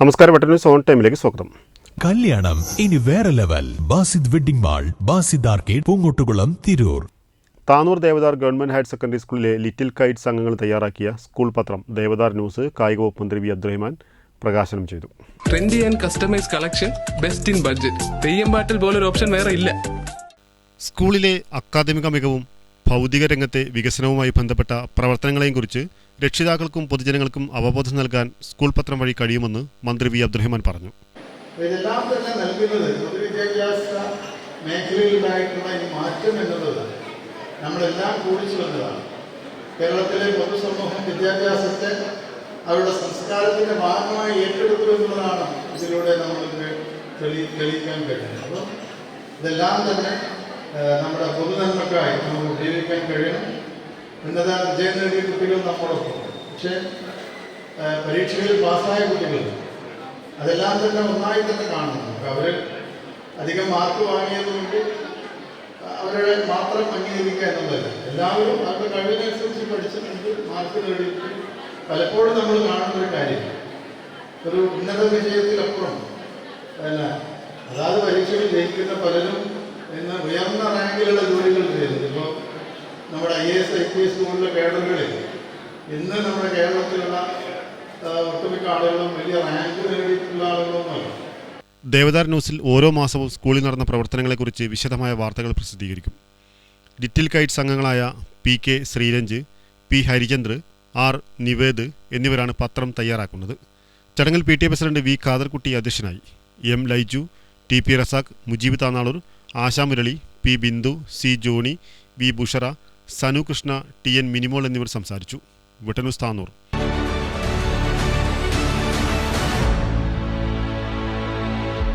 നമസ്കാരം പെട്ടെന്ന് സോൺ ടൈമിലേക്ക് സ്വാഗതം. കല്യാണം ഇനി വേറെ level. Basid wedding mall Basid arcade Poongottukulam Tirur. Tanur Devadhar government higher secondary സ്കൂളിലെ ലിറ്റിൽ കൈറ്റ്സ് അംഗങ്ങൾ തയ്യാറാക്കിയ സ്കൂൾ പത്രം ദേവദാർ ന്യൂസ് കായിക വകുപ്പ് മന്ത്രി വി അബ്ദുറഹ്മാൻ പ്രകാശനം ചെയ്തു. Trendy and customise collection best in budget. Theyyam പാട്ടിൽ പോലൊരു ഓപ്ഷൻ വേറെ ഇല്ല. സ്കൂളിലെ അക്കാദമിക മികവും ഭൗതിക രംഗത്തെ വികസനവുമായി ബന്ധപ്പെട്ട പ്രവർത്തനങ്ങളെയും കുറിച്ച് രക്ഷിതാക്കൾക്കും പൊതുജനങ്ങൾക്കും അവബോധം നൽകാൻ സ്കൂൾ പത്രം വഴി കഴിയുമെന്ന് മന്ത്രി വി അബ്ദുറഹ്മാൻ പറഞ്ഞു. ഇതെല്ലാം തന്നെ മാറ്റം നമ്മളെല്ലാം കേരളത്തിലെ പൊതുസമൂഹം വിദ്യാഭ്യാസത്തെ അവരുടെ സംസ്കാരത്തിന്റെ ഭാഗമായി ഏറ്റെടുത്തു എന്നുള്ളതാണ് ഇതിലൂടെ നമ്മൾക്ക് തെളി തെളിയിക്കാൻ കഴിയുന്നത്. അപ്പം ഇതെല്ലാം തന്നെ നമ്മുടെ പൊതുനന്മക്കായി നമുക്ക് ഉപയോഗിക്കാൻ കഴിയണം. ഉന്നത വിജയം നേടിയ കുട്ടികൾ നമ്മളൊക്കെ പക്ഷേ പരീക്ഷകളിൽ പാസ്സായ കുട്ടികൾ അതെല്ലാം തന്നെ ഒന്നായി തന്നെ കാണുന്നു അവർ അധികം മാർക്ക് വാങ്ങിയതുകൊണ്ട് അവരുടെ മാത്രം അംഗീകരിക്കുക എന്നുള്ളതല്ല. എല്ലാവരും അവരുടെ കഴിവിനനുസരിച്ച് പഠിച്ചിട്ടുണ്ട് മാർക്ക് നേടിയിട്ട് പലപ്പോഴും നമ്മൾ കാണുന്ന ഒരു കാര്യം. ഒരു ഉന്നത വിജയത്തിലപ്പുറം. അല്ല അതാത് പരീക്ഷയിൽ ജയിക്കുന്ന പലരും ഇന്ന് ഉയർന്ന റാങ്കിലുള്ള നമ്മുടെ I S I P S പോലുള്ള കേഡറുകളിൽ ഇന്ന് നമ്മുടെ കേരളത്തിലുള്ള ഒട്ടുമിക്ക ആളുകളും വലിയ റാങ്ക് നേടിയിട്ടുള്ള ആളുകളൊന്നുമല്ല. ദേവദാർ ന്യൂസിൽ ഓരോ മാസവും സ്കൂളിൽ നടന്ന പ്രവർത്തനങ്ങളെക്കുറിച്ച് വിശദമായ വാർത്തകൾ പ്രസിദ്ധീകരിക്കും. ലിറ്റിൽ കൈറ്റ്സ് അംഗങ്ങളായ P K Sreeranj P Harichand R Nived എന്നിവരാണ് പത്രം തയ്യാറാക്കുന്നത്. ചടങ്ങിൽ P T president V Khaderkutty അധ്യക്ഷനായി. M Laiju T P Razak Mujeeb Thanalur Ashamurali P Bindu C Johny V Bushra Sanu Krishna T N Minimol എന്നിവർ സംസാരിച്ചു. വിട്ടന്യൂസ് താനൂർ.